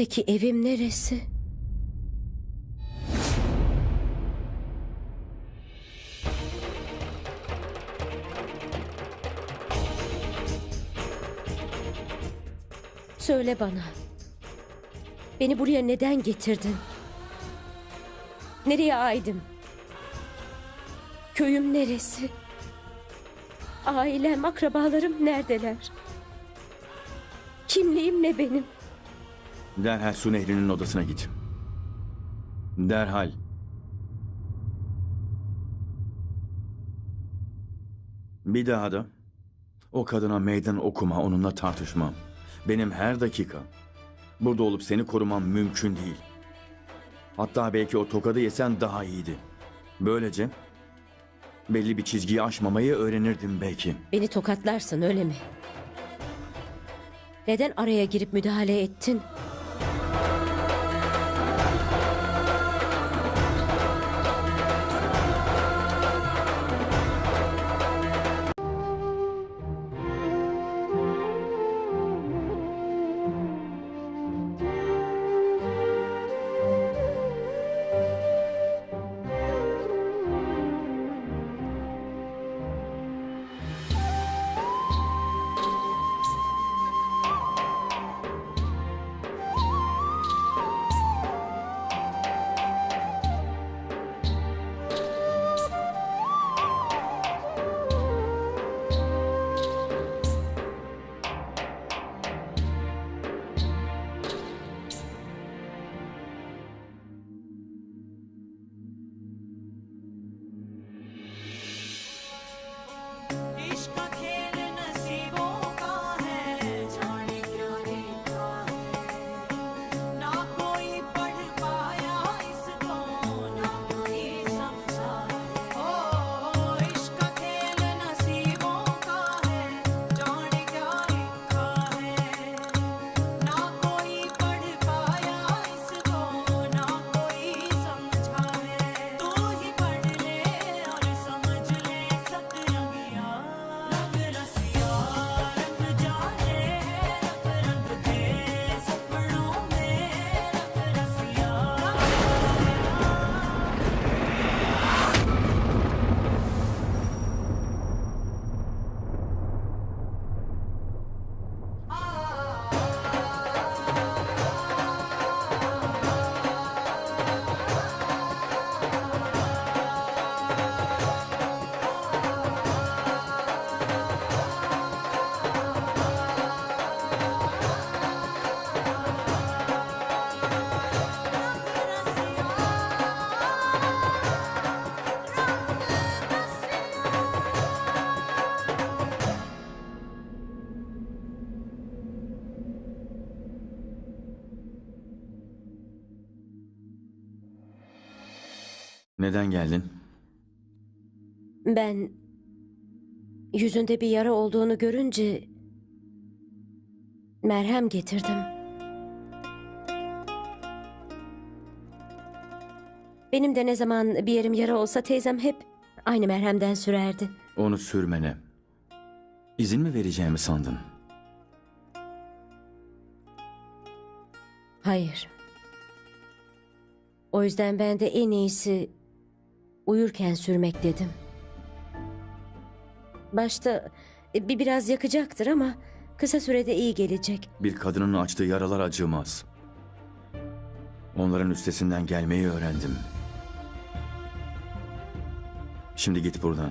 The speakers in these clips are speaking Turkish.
Peki evim neresi? Söyle bana. Beni buraya neden getirdin? Nereye aidim? Köyüm neresi? Ailem, akrabalarım neredeler? Kimliğim ne benim? Derhal Su Nehri'nin odasına git. Derhal. Bir daha da o kadına meydan okuma, onunla tartışmam. Benim her dakika burada olup seni korumam mümkün değil. Hatta belki o tokadı yesen daha iyiydi. Böylece belli bir çizgiyi aşmamayı öğrenirdim belki. Beni tokatlarsın öyle mi? Neden araya girip müdahale ettin? Neden geldin? Ben yüzünde bir yara olduğunu görünce merhem getirdim. Benim de ne zaman bir yerim yara olsa teyzem hep aynı merhemden sürerdi. Onu sürmene. İzin mi vereceğimi sandın? Hayır. O yüzden ben de en iyisi uyurken sürmek dedim. Başta e, bir biraz yakacaktır ama kısa sürede iyi gelecek. Bir kadının açtığı yaralar acımaz. Onların üstesinden gelmeyi öğrendim. Şimdi git buradan.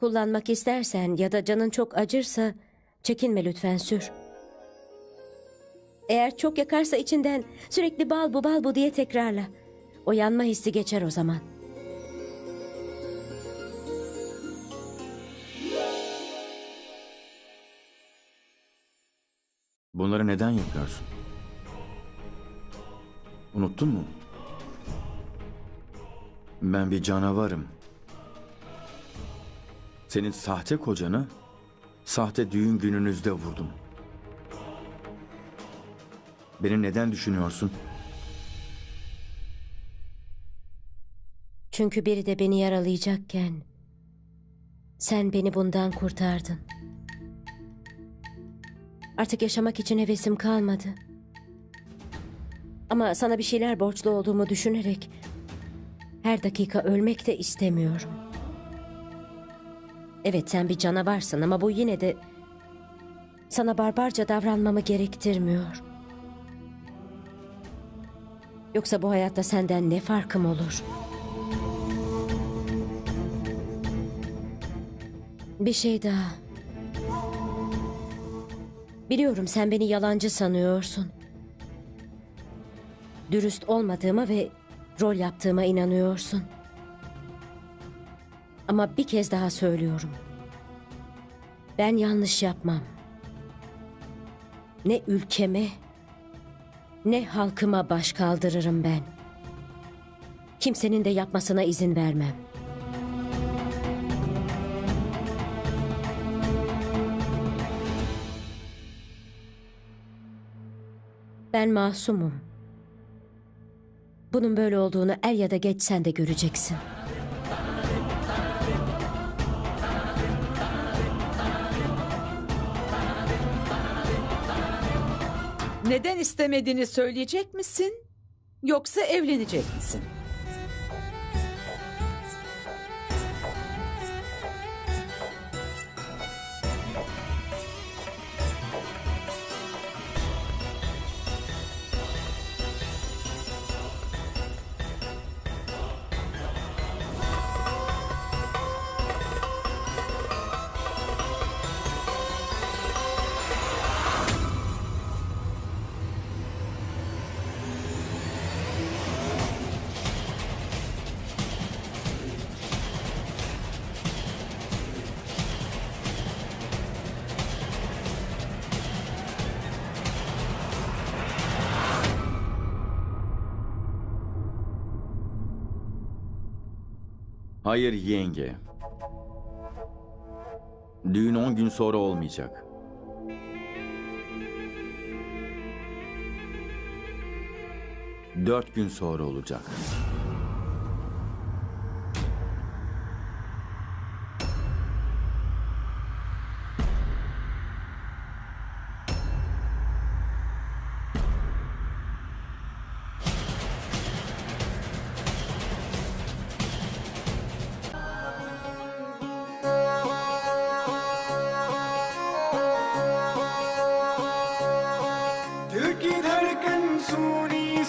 Kullanmak istersen ya da canın çok acırsa çekinme lütfen sür. Eğer çok yakarsa içinden sürekli bal bu bal bu diye tekrarla. O yanma hissi geçer o zaman. Bunları neden yapıyorsun? Unuttun mu? Ben bir canavarım. Senin sahte kocanı sahte düğün gününüzde vurdum. Beni neden düşünüyorsun? Çünkü biri de beni yaralayacakken sen beni bundan kurtardın. Artık yaşamak için hevesim kalmadı. Ama sana bir şeyler borçlu olduğumu düşünerek her dakika ölmek de istemiyorum. Evet sen bir canavarsın ama bu yine de sana barbarca davranmamı gerektirmiyor. Yoksa bu hayatta senden ne farkım olur? Bir şey daha. Biliyorum sen beni yalancı sanıyorsun. Dürüst olmadığıma ve rol yaptığıma inanıyorsun. Ama bir kez daha söylüyorum. Ben yanlış yapmam. Ne ülkeme ne halkıma baş kaldırırım ben. Kimsenin de yapmasına izin vermem. Ben masumum. Bunun böyle olduğunu er ya da geç sen de göreceksin. Neden istemediğini söyleyecek misin? Yoksa evlenecek misin? Hayır yenge. Düğün 10 gün sonra olmayacak. Dört gün sonra olacak.